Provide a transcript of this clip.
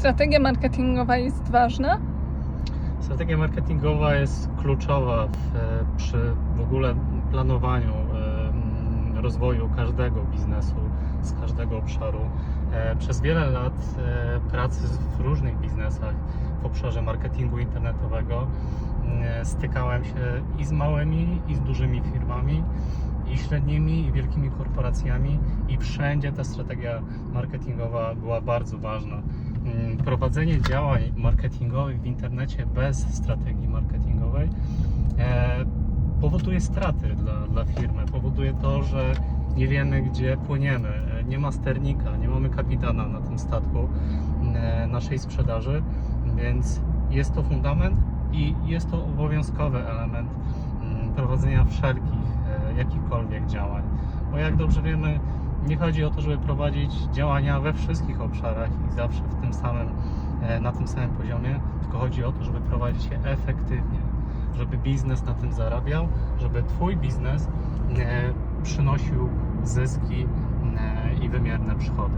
strategia marketingowa jest ważna? Strategia marketingowa jest kluczowa w, e, przy w ogóle planowaniu rozwoju każdego biznesu z każdego obszaru. E, Przez wiele lat e, pracy w różnych biznesach w obszarze marketingu internetowego stykałem się i z małymi, i z dużymi firmami, i średnimi, i wielkimi korporacjami, i wszędzie ta strategia marketingowa była bardzo ważna. Mm, Prowadzenie działań marketingowych w internecie bez strategii marketingowej e, powoduje straty dla, dla firmy. Powoduje to, że nie wiemy, gdzie płyniemy. E, Nie ma sternika, nie mamy kapitana na tym statku e, naszej sprzedaży, więc jest to fundament i jest to obowiązkowy element mm, prowadzenia wszelkich, jakichkolwiek działań. Bo jak dobrze wiemy, nie chodzi o to, żeby prowadzić działania we wszystkich obszarach i zawsze w tym samym, e, na tym samym poziomie, tylko chodzi o to, żeby prowadzić je efektywnie, żeby biznes na tym zarabiał, żeby Twój biznes e, przynosił zyski e, i wymierne przychody.